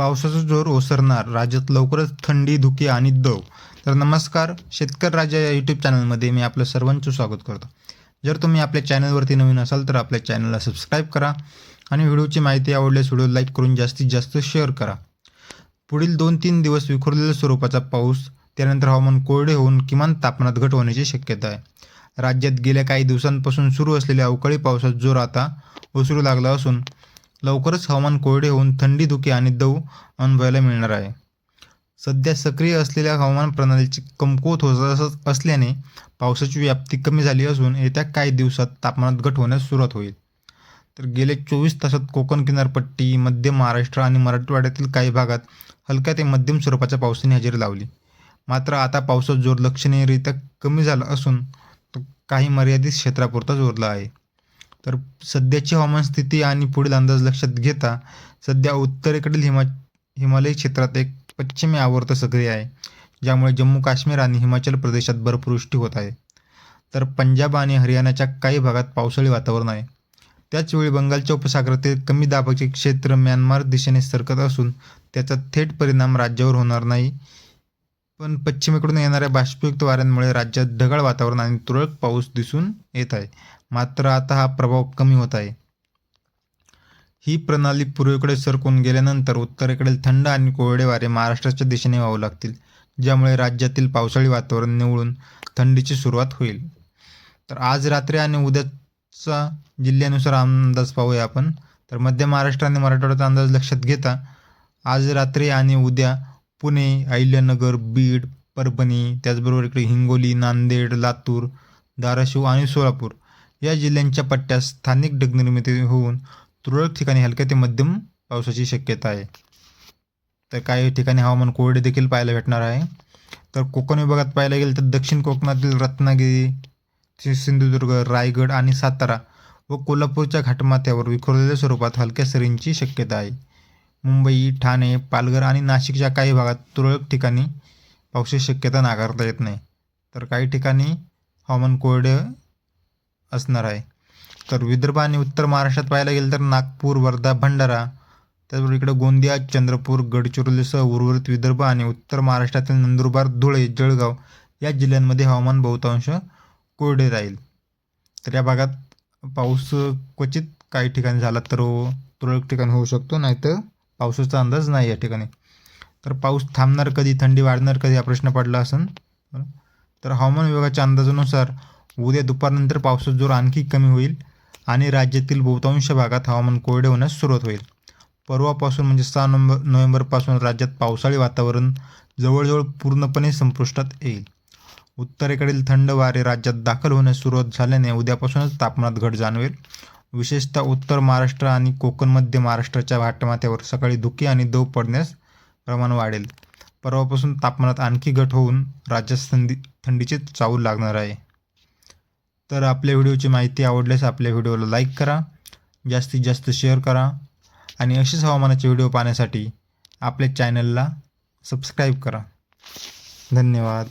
पावसाचा जोर ओसरणार राज्यात लवकरच थंडी धुके आणि दव. तर नमस्कार शेतकरी राजा या यूट्यूब चॅनलमध्ये मी आपलं सर्वांचं स्वागत करतो. जर तुम्ही आपल्या चॅनलवरती नवीन असाल तर आपल्या चॅनलला सबस्क्राईब करा आणि व्हिडिओची माहिती आवडल्यास व्हिडिओ लाईक करून जास्तीत जास्त शेअर करा. पुढील दोन तीन दिवस विखुरलेल्या स्वरूपाचा पाऊस त्यानंतर हवामान कोरडे होऊन किमान तापमानात घट होण्याची शक्यता आहे. राज्यात गेल्या काही दिवसांपासून सुरू असलेल्या अवकाळी पावसाचा जोर आता ओसरू लागला असून लवकरच हवामान कोरडे होऊन थंडी धुके आणि दव अनुभवायला मिळणार आहे. सध्या सक्रिय असलेल्या हवामान प्रणालीची कमकुवत होत असल्याने पावसाची व्याप्ती कमी झाली असून येत्या काही दिवसात तापमानात घट होण्यास सुरुवात होईल. तर गेले चोवीस तासात कोकण किनारपट्टी मध्य महाराष्ट्र आणि मराठवाड्यातील काही भागात हलक्या ते मध्यम स्वरूपाच्या पावसाने हजेरी लावली. मात्र आता पावसाचा जोर लक्षणीयरित्या कमी झाला असून तो काही मर्यादित क्षेत्रापुरताच उरला आहे. तर सध्याची हवामान स्थिती आणि पुढील अंदाज लक्षात घेता सध्या उत्तरेकडील हिमा हिमालय क्षेत्रात एक पश्चिमी आवर्त सक्रिय आहे ज्यामुळे जम्मू काश्मीर आणि हिमाचल प्रदेशात बर्फवृष्टी होत आहे. तर पंजाब आणि हरियाणाच्या काही भागात पावसाळी वातावरण आहे. त्याचवेळी बंगालच्या उपसागरातील कमी दाबाचे क्षेत्र म्यानमार दिशेने सरकत असून त्याचा थेट परिणाम राज्यावर होणार नाही. पण पश्चिमेकडून येणाऱ्या बाष्पयुक्त वाऱ्यांमुळे राज्यात ढगाळ वातावरण आणि तुरळक पाऊस दिसून येत आहे. मात्र आता हा प्रभाव कमी होत आहे. ही प्रणाली पूर्वेकडे सरकून गेल्यानंतर उत्तरेकडील थंड आणि कोरडे वारे महाराष्ट्राच्या दिशेने वाहू लागतील ज्यामुळे राज्यातील पावसाळी वातावरण निवळून थंडीची सुरुवात होईल. तर आज रात्री आणि उद्याचा जिल्ह्यानुसार अंदाज पाहूया आपण. तर मध्य महाराष्ट्र आणि मराठवाड्याचा अंदाज लक्षात घेता आज रात्री आणि उद्या पुणे अहिल्यानगर बीड परभणी त्याचबरोबर इकडे हिंगोली नांदेड लातूर धाराशिव आणि सोलापूर या जिल्ह्यांच्या पट्ट्यात स्थानिक ढगनिर्मिती होऊन तुरळक ठिकाणी हलक्या ते मध्यम पावसाची शक्यता आहे. तर काही ठिकाणी हवामान कोरडे देखील पाहायला भेटणार आहे. तर कोकण विभागात पाहायला गेलं तर दक्षिण कोकणातील रत्नागिरी सिंधुदुर्ग रायगड आणि सातारा व कोल्हापूरच्या घाटमाथ्यावर विखुरलेल्या स्वरूपात हलक्या सरींची शक्यता आहे. मुंबई ठाणे पालघर आणि नाशिकच्या काही भागात तुरळक ठिकाणी पावसाची शक्यता नाकारता येत नाही. तर काही ठिकाणी हवामान कोरडे असणार आहे. तर विदर्भ आणि उत्तर महाराष्ट्रात पाहायला गेलं तर नागपूर वर्धा भंडारा त्याचबरोबर इकडे गोंदिया चंद्रपूर गडचिरोलीसह उर्वरित विदर्भ आणि उत्तर महाराष्ट्रातील नंदुरबार धुळे जळगाव या जिल्ह्यांमध्ये हवामान बहुतांश कोरडे राहील. तर या भागात पाऊस क्वचित काही ठिकाणी झाला तर हो, तुरळक ठिकाणी होऊ शकतो नाहीतर पावसाचा अंदाज नाही या ठिकाणी. तर पाऊस थांबणार कधी थंडी वाढणार कधी हा प्रश्न पडला असेल तर हवामान विभागाच्या अंदाजानुसार उद्या दुपारनंतर पावसाचा जोर आणखी कमी होईल आणि राज्यातील बहुतांश भागात हवामान कोरडे होण्यास सुरुवात होईल. परवापासून म्हणजे सहा नोव्हेंबर नोव्हेंबरपासून राज्यात पावसाळी वातावरण जवळजवळ पूर्णपणे संपुष्टात येईल. उत्तरेकडील थंड वारे राज्यात दाखल होण्यास सुरुवात झाल्याने उद्यापासूनच तापमानात घट जाणवेल. विशेषतः उत्तर महाराष्ट्र आणि कोकण मध्य महाराष्ट्राच्या घाटमाथ्यावर सकाळी धुके आणि दव पडण्यास प्रमाण वाढेल. परवापासून तापमानात आणखी घट होऊन राज्यात थंडी थंडीचे चावू लागणार आहे. तर आपल्या व्हिडिओची माहिती आवडल्यास आपल्या व्हिडिओला लाईक करा जास्तीत जास्त शेअर करा आणि असेच हवामानाचे व्हिडिओ पाहण्यासाठी आपल्या चॅनलला सबस्क्राईब करा. धन्यवाद.